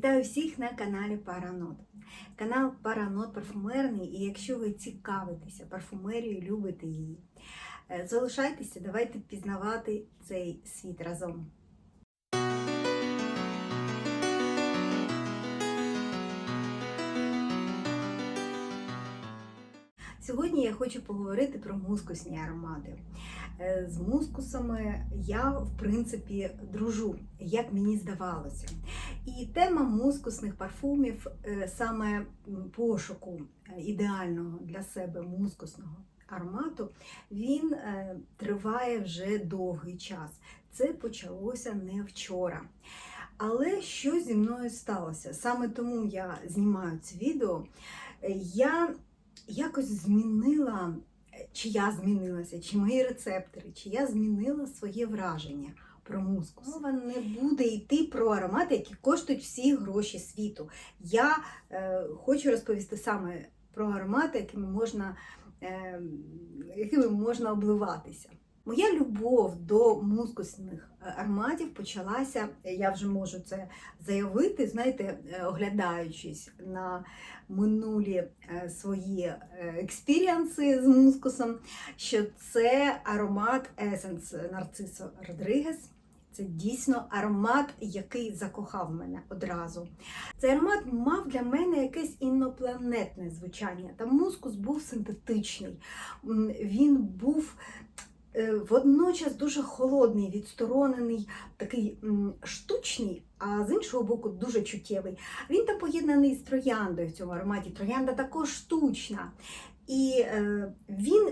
Вітаю всіх на каналі Паранот. Канал Паранот парфумерний, і якщо ви цікавитеся парфумерією, любите її, е, залишайтеся, давайте пізнавати цей світ разом. Сьогодні я хочу поговорити про мускусні аромати. Е, З мускусами я, в принципі, дружу, як мені здавалося. І тема мускусних парфумів, е, саме пошуку е, ідеального для себе мускусного аромату, він триває вже довгий час. Це почалося не вчора. Але що зі мною сталося? Саме тому я знімаю це відео. Я якось змінила, е, чи я змінилася, чи мої рецептори, чи я змінила своє враження про мускус. Мова не буде йти про аромати, які коштують всі гроші світу. Я е, хочу розповісти саме про аромати, якими можна, е, якими можна обливатися. Моя любов до мускусних е, ароматів почалася, я вже можу це заявити, знаєте, е, оглядаючись на минулі е, свої е, експіріанси з мускусом, що це аромат Essence Нарцисо Родригес. Це дійсно аромат, який закохав мене одразу. Цей аромат мав для мене якесь інопланетне звучання. Там мускус був синтетичний, він був е, водночас дуже холодний, відсторонений, такий штучний, а з іншого боку, дуже чуттєвий. Він там поєднаний з трояндою в цьому ароматі. Троянда також штучна. І е, він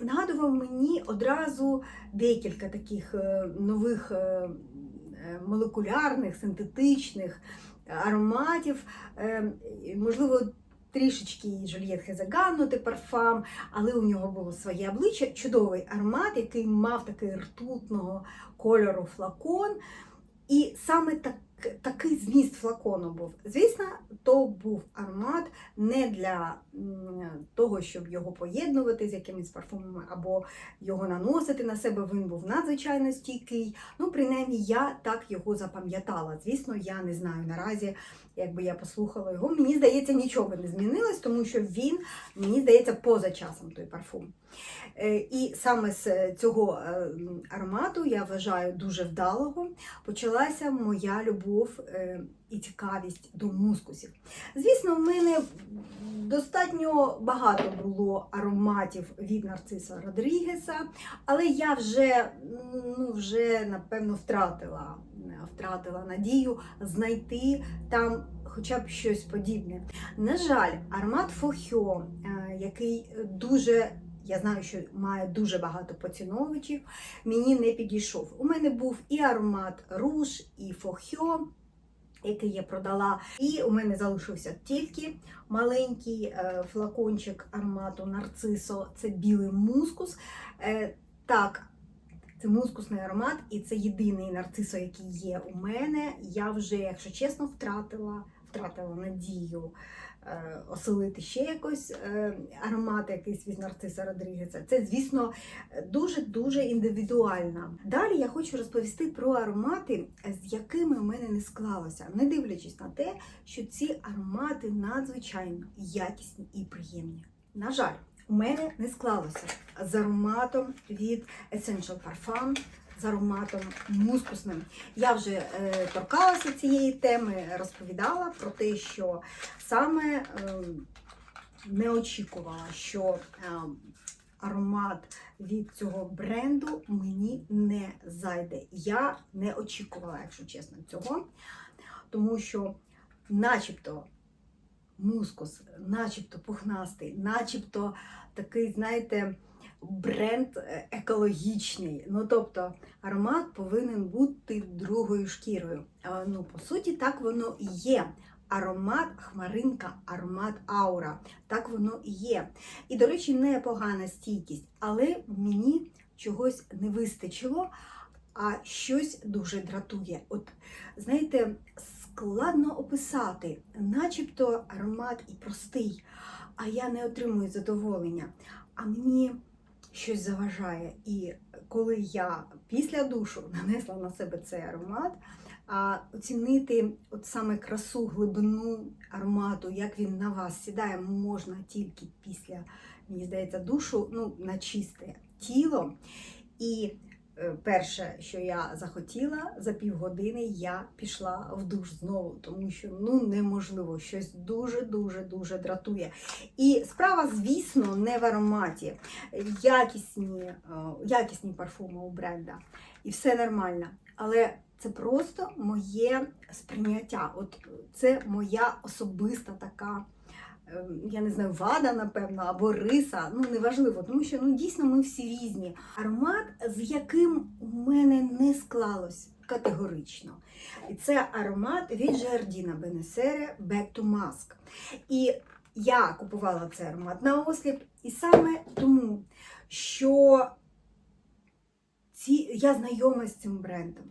нагадував мені одразу декілька таких е, нових е, е, молекулярних, синтетичних ароматів. Е, Можливо, трішечки Жульєт Хезаганну, тепер парфам, але у нього було своє обличчя. Чудовий аромат, який мав такий ртутного кольору флакон. І саме так, такий зміст флакону був. Звісно, то був аромат не для того, щоб його поєднувати з якимись парфумами або його наносити на себе. Він був надзвичайно стійкий. Ну, принаймні, я так його запам'ятала. Звісно, я не знаю наразі, якби я послухала його. Мені здається, нічого не змінилось, тому що він, мені здається, поза часом той парфум. Е, І саме з цього е, аромату я вважаю дуже вдалого. Почалася моя любов е, і цікавість до мускусів. Звісно, в мене достатньо багато було ароматів від Нарциса Родрігеса, але я вже, ну, вже напевно втратила, втратила надію знайти там хоча б щось подібне. На жаль, аромат Фохьо, е, який дуже я знаю, що має дуже багато поціновувачів, мені не підійшов. У мене був і аромат руж, і фохьо, який я продала. І у мене залишився тільки маленький е, флакончик аромату нарцисо, це білий мускус. Е, так, це мускусний аромат, і це єдиний нарцисо, який є у мене. Я вже, якщо чесно, втратила, втратила надію оселити ще якось е, аромат якийсь від Нарциса Родрігеса. Це, звісно, дуже-дуже індивідуально. Далі я хочу розповісти про аромати, з якими в мене не склалося, не дивлячись на те, що ці аромати надзвичайно якісні і приємні. На жаль, у мене не склалося з ароматом від Essential Parfum, з ароматом мускусним. Я вже е, торкалася цієї теми, розповідала про те, що саме е, не очікувала, що е, аромат від цього бренду мені не зайде. Я не очікувала, якщо чесно, цього, тому що, начебто, мускус, начебто пухнастий, начебто такий, знаєте, бренд е, екологічний. Ну, тобто, аромат повинен бути другою шкірою. Ну, по суті, так воно і є. Аромат хмаринка, аромат аура. Так воно і є. І, до речі, непогана стійкість, але мені чогось не вистачило, а щось дуже дратує. От, знаєте, складно описати, начебто аромат і простий, а я не отримую задоволення. А мені щось заважає. І коли я після душу нанесла на себе цей аромат, а оцінити от саме красу, глибину аромату, як він на вас сідає, можна тільки після, мені здається, душу, ну, на чисте тіло. І перше, що я захотіла, за півгодини я пішла в душ знову, тому що ну неможливо, щось дуже-дуже дуже дратує. І справа, звісно, не в ароматі. Якісні, е, якісні парфуми у бренда. І все нормально. Але це просто моє сприйняття. От це моя особиста така. Ем, Я не знаю, вада, напевно, або риса, ну неважливо, тому що ну дійсно ми всі різні. Аромат, з яким у мене не склалось категорично. І це аромат від Жардіна Бенесере Back to Mask. І я купувала цей аромат на осліп, і саме тому, що ці, я знайома з цим брендом.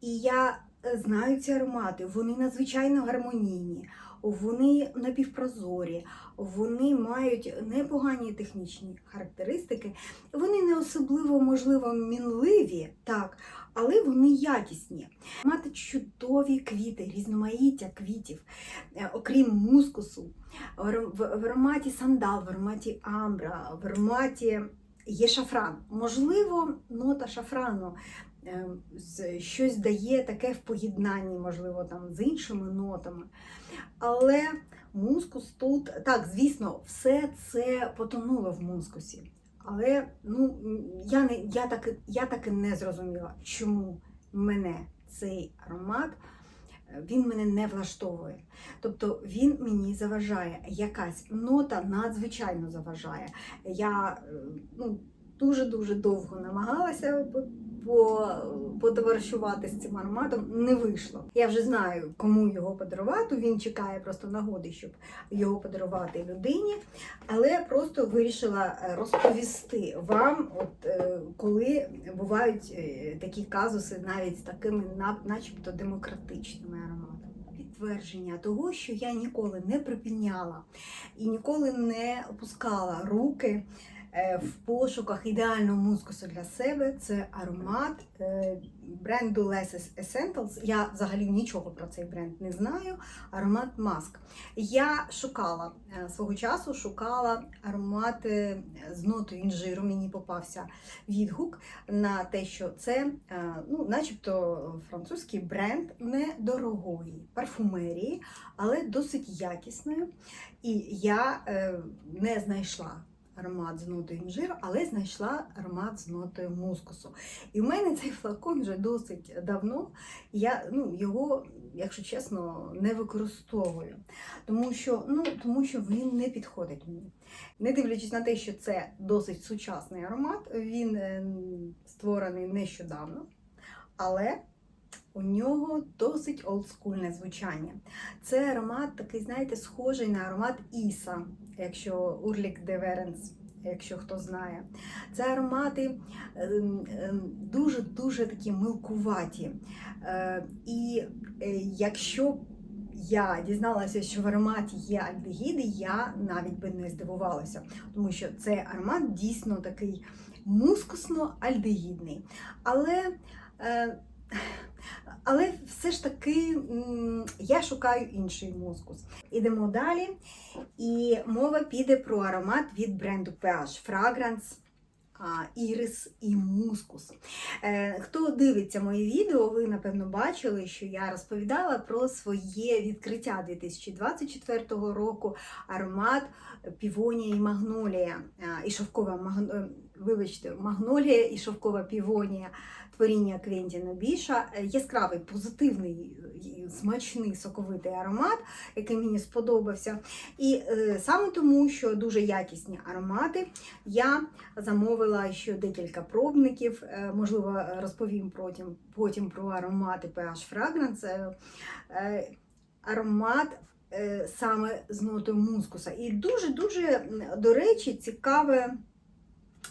І я е, знаю ці аромати, вони надзвичайно гармонійні, вони напівпрозорі, вони мають непогані технічні характеристики, вони не особливо, можливо, мінливі, так, але вони якісні. Мати чудові квіти, різноманіття квітів, Е, окрім мускусу, в аром- в в ароматі сандал, в ароматі амбра, в ароматі є шафран. Можливо, нота шафрану щось дає таке в поєднанні, можливо, там з іншими нотами. Але мускус тут, так, звісно, все це потонуло в мускусі. Але ну, я, не, я, так, я так і не зрозуміла, чому мене цей аромат е, він мене не влаштовує. Тобто він мені заважає. Якась нота надзвичайно заважає. Я е, ну, дуже-дуже довго намагалася по- по- потоваришувати з цим ароматом, не вийшло. Я вже знаю, кому його подарувати. Він чекає просто нагоди, щоб його подарувати людині. Але я просто вирішила е, розповісти вам, от е, коли бувають е, такі казуси навіть з такими начебто демократичними ароматами. Підтвердження того, що я ніколи не припиняла і ніколи не опускала руки в пошуках ідеального мускусу для себе. Це аромат е, бренду Less Essentials. Я взагалі нічого про цей бренд не знаю. Аромат Маск. Я шукала е, свого часу, шукала аромати з нотою інжиру. Мені попався відгук на те, що це, е, ну, начебто, французький бренд недорогої парфумерії, але досить якісної. І я е, не знайшла. Аромат з нотою інжиру, але знайшла аромат з нотою мускусу. І в мене цей флакон вже досить давно. Я ну, його, якщо чесно, не використовую, тому що, ну, тому що він не підходить мені. Не дивлячись на те, що це досить сучасний аромат, він е, створений нещодавно, але у нього досить олдскульне звучання. Це аромат такий, знаєте, схожий на аромат Іса, якщо Урлік де Веренс, якщо хто знає. Це аромати ем, ем, дуже-дуже такі милкуваті. Е, І е, якщо я дізналася, що в ароматі є альдегіди, я навіть би не здивувалася, тому що цей аромат дійсно такий мускусно-альдегідний. Але, е, але все ж таки я шукаю інший мускус. Ідемо далі. І мова піде про аромат від бренду PH Fragrance. Ірис і мускус. Е, Хто дивиться мої відео, ви напевно бачили, що я розповідала про своє відкриття 2024 року аромат півонія і магнолія, і шовкова магно... е, вибачте, магнолія і шовкова півонія творіння Квентіна Біша. Е, Яскравий, позитивний, смачний, соковитий аромат, який мені сподобався. І е, саме тому, що дуже якісні аромати, я замовила ще декілька пробників. Е, Можливо, розповім потім, потім про аромати PH Fragrance. Е, е, Аромат е, саме з нотою мускуса. І дуже-дуже, до речі, цікаве.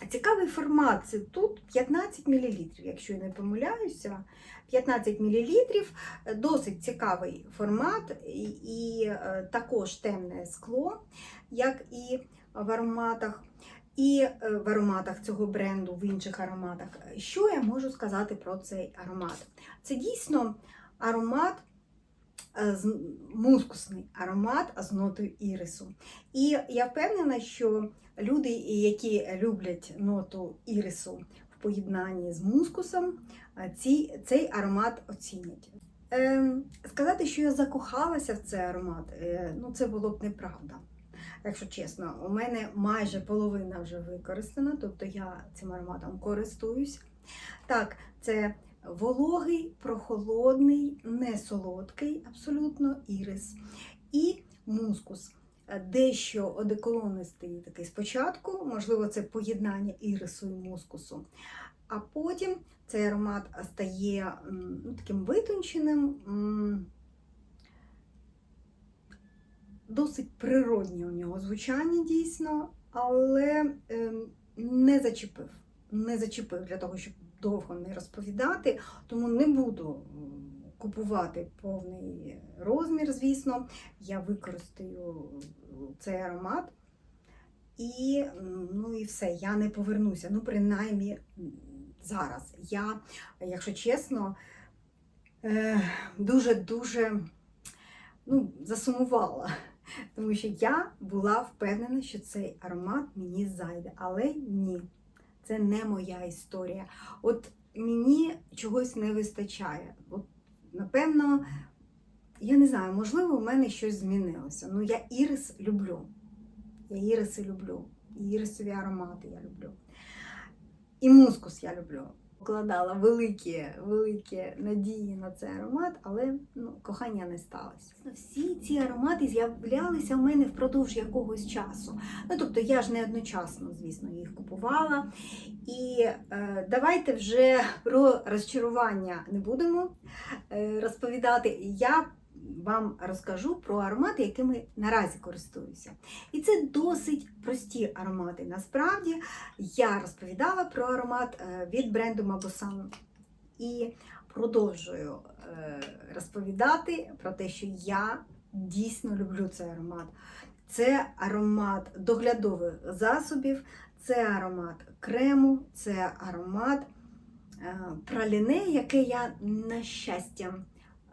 Цікавий формат. Це тут 15 мл, якщо я не помиляюся. 15 мл, досить цікавий формат, і, і е, також темне скло, як і в ароматах. і е, в ароматах цього бренду, в інших ароматах. Що я можу сказати про цей аромат? Це дійсно аромат. Е, Мускусний аромат з нотою ірису. І я впевнена, що люди, які люблять ноту ірису в поєднанні з мускусом, е, ці, цей аромат оцінять. Ем, сказати, що я закохалася в цей аромат, е, ну це було б неправда. Якщо чесно, у мене майже половина вже використана, тобто я цим ароматом користуюсь. Так, це вологий, прохолодний, не солодкий, абсолютно ірис. І мускус. Дещо одеколонистий такий спочатку, можливо, це поєднання ірису і мускусу. А потім цей аромат стає ну, таким витонченим, досить природнє у нього звучання дійсно, але ем, не зачепив. Не зачепив для того, щоб довго не розповідати, тому не буду купувати повний розмір, звісно. Я використаю цей аромат. І, ну, і все, я не повернуся. Ну, принаймні зараз. Я, якщо чесно, е, дуже-дуже ну, засумувала. Тому що я була впевнена, що цей аромат мені зайде. Але ні, це не моя історія. От мені чогось не вистачає. От, напевно, я не знаю, можливо, в мене щось змінилося. Ну, я ірис люблю. Я іриси люблю. І ірисові аромати я люблю. І мускус я люблю. Покладала великі, великі надії на цей аромат, але ну, кохання не сталося. Всі ці аромати з'являлися в мене впродовж якогось часу. Ну, тобто я ж не одночасно, звісно, їх купувала. І е, давайте вже про розчарування не будемо е, розповідати. Я вам розкажу про аромати, якими наразі користуюся. І це досить прості аромати. Насправді я розповідала про аромат е, від бренду Mabusan і продовжую е, розповідати про те, що я дійсно люблю цей аромат. Це аромат доглядових засобів, це аромат крему, це аромат е, праліне, яке я, на щастя,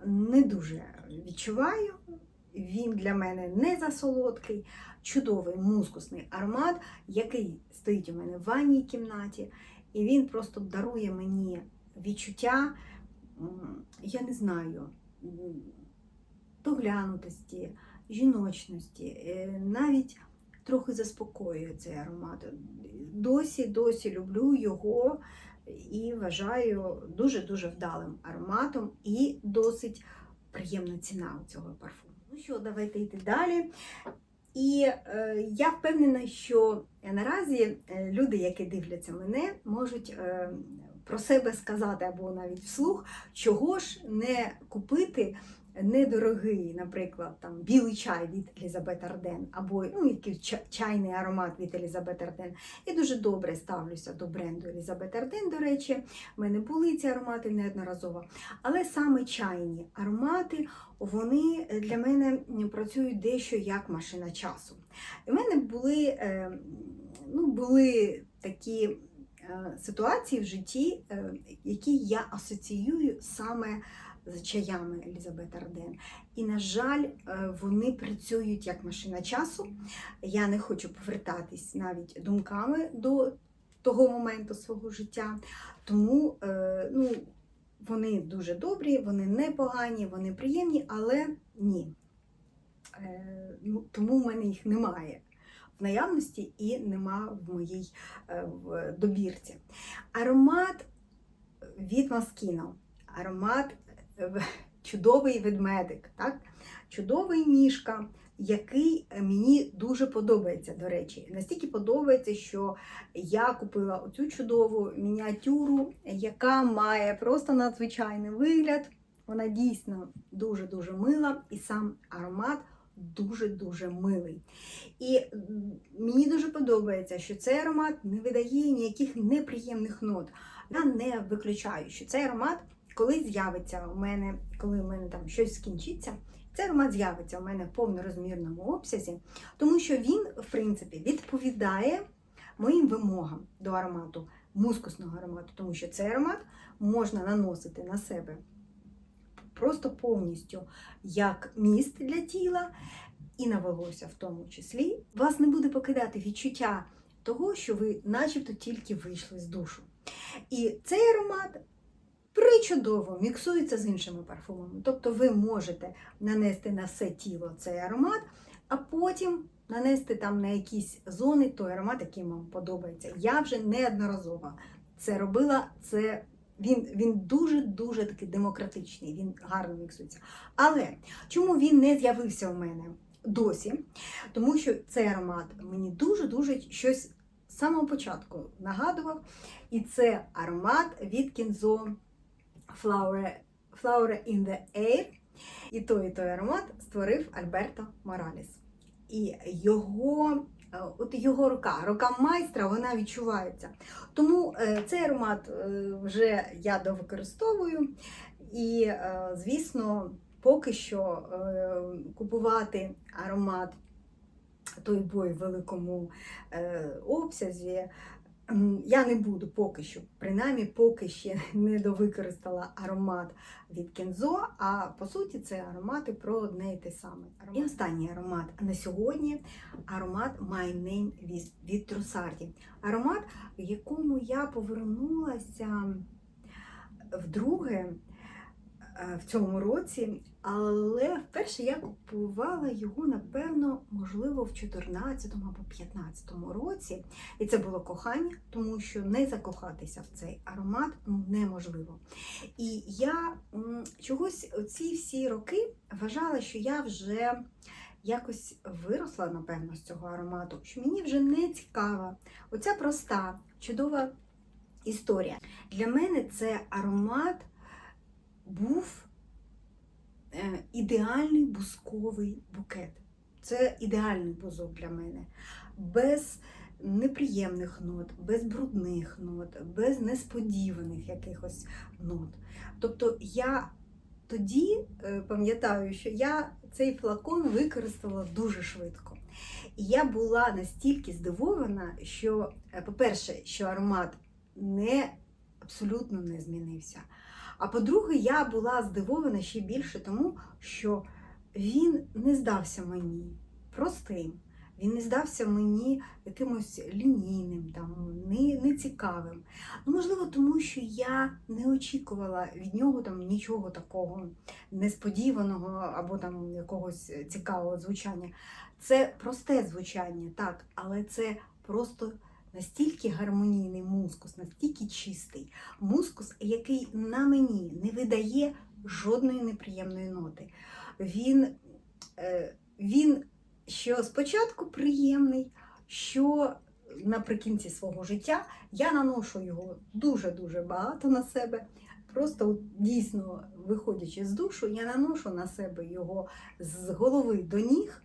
не дуже відчуваю. Він для мене не засолодкий, чудовий мускусний аромат, який стоїть у мене в ванній кімнаті, і він просто дарує мені відчуття, я не знаю, доглянутості, жіночності, е, навіть трохи заспокоює цей аромат. Досі, досі люблю його і вважаю дуже-дуже вдалим ароматом і досить приємна ціна у цього парфуму. Ну що, давайте йти далі. І е, я впевнена, що наразі е, люди, які дивляться мене, можуть е, про себе сказати або навіть вслух, чого ж не купити недорогий, наприклад, там білий чай від Елізабет Арден, або ну, якийсь чайний аромат від Елізабет Арден. Я дуже добре ставлюся до бренду Елізабет Арден, до речі, в мене були ці аромати неодноразово. Але саме чайні аромати, вони для мене працюють дещо як машина часу. У мене були, е, ну, були такі е, ситуації в житті, е, які я асоціюю саме з чаями Елізабет Арден. І, на жаль, е, вони працюють як машина часу. Я не хочу повертатись навіть думками до того моменту свого життя. Тому е, ну, вони дуже добрі, вони непогані, вони приємні, але ні. Е, ну, тому в мене їх немає в наявності і нема в моїй в добірці. Аромат від Маскіно. Аромат чудовий ведмедик, так? чудовий мішка, який мені дуже подобається, до речі. Настільки подобається, що я купила оцю чудову мініатюру, яка має просто надзвичайний вигляд. Вона дійсно дуже-дуже мила, і сам аромат дуже-дуже милий. І мені дуже подобається, що цей аромат не видає ніяких неприємних нот. Я не виключаю, що цей аромат, коли з'явиться у мене, коли у мене там щось скінчиться, цей аромат з'явиться у мене в повнорозмірному обсязі, тому що він, в принципі, відповідає моїм вимогам до аромату, мускусного аромату, тому що цей аромат можна наносити на себе просто повністю як міст для тіла і на волосся в тому числі. Вас не буде покидати відчуття того, що ви начебто тільки вийшли з душу. І цей аромат причудово міксується з іншими парфумами. Тобто ви можете нанести на все тіло цей аромат, а потім нанести там на якісь зони той аромат, який вам подобається. Я вже неодноразово це робила. Це він, він дуже-дуже такий демократичний, він гарно міксується. Але чому він не з'явився у мене досі? Тому що цей аромат мені дуже-дуже щось з самого початку нагадував. І це аромат від Кінзо Flower, Flower in the Air. І той, і той аромат створив Альберто Мораліс. І його, е, от його рука, рука майстра, вона відчувається. Тому е, цей аромат е, вже я довикористовую. І, звісно, поки що купувати аромат той бой в великому обсязі. Я не буду поки що, принаймні поки ще не довикористала аромат від Кензо, а по суті це аромати про одне і те саме. І останній аромат на сьогодні аромат My Name від, від Трусарді. Аромат, в якому я повернулася вдруге в цьому році, але вперше я купувала його, напевно, можливо, в 14 або 15 році. І це було кохання, тому що не закохатися в цей аромат неможливо. І я чогось ці всі роки вважала, що я вже якось виросла, напевно, з цього аромату, що мені вже не цікава оця проста, чудова історія. Для мене це аромат був е, ідеальний бусковий букет. Це ідеальний бузок для мене. Без неприємних нот, без брудних нот, без несподіваних якихось нот. Тобто я тоді е, пам'ятаю, що я цей флакон використала дуже швидко. І я була настільки здивована, що, е, по-перше, що аромат не абсолютно не змінився. А по-друге, я була здивована ще більше тому, що він не здався мені простим. Він не здався мені якимось лінійним, там, не, нецікавим. Ну, можливо, тому що я не очікувала від нього там нічого такого несподіваного або там якогось цікавого звучання. Це просте звучання, так, але це просто настільки гармонійний мускус, настільки чистий мускус, який на мені не видає жодної неприємної ноти. Він, е, він що спочатку приємний, що наприкінці свого життя я наношу його дуже-дуже багато на себе. Просто дійсно, виходячи з душу, я наношу на себе його з голови до ніг,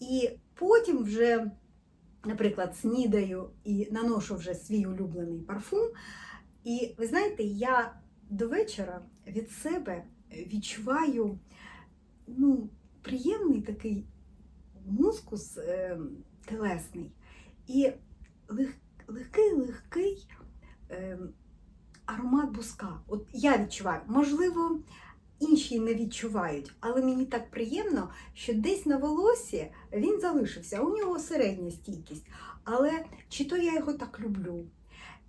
і потім вже, наприклад, снідаю і наношу вже свій улюблений парфум. І ви знаєте, я до вечора від себе відчуваю ну, приємний такий мускус е, телесний і легкий-легкий е, аромат буска. От я відчуваю, можливо, інші не відчувають, але мені так приємно, що десь на волосі він залишився. У нього середня стійкість. Але чи то я його так люблю?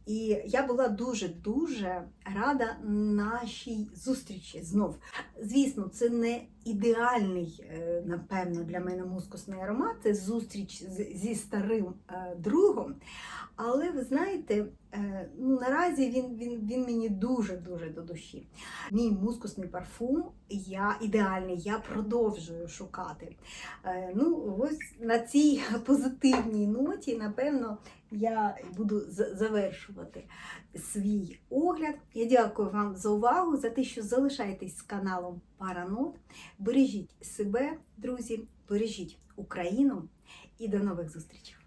І я була дуже-дуже рада нашій зустрічі знов. Звісно, це не ідеальний, е, напевно, для мене мускусний аромат, це зустріч зі старим е, другом. Але ви знаєте, е, ну наразі він, він, він мені дуже-дуже до душі. Мій мускусний парфум я ідеальний, я продовжую шукати. Ну, ось на цій позитивній ноті, напевно, я буду завершувати свій огляд. Я дякую вам за увагу, за те, що залишаєтесь з каналом Паранот. Бережіть себе, друзі, бережіть Україну і до нових зустрічей!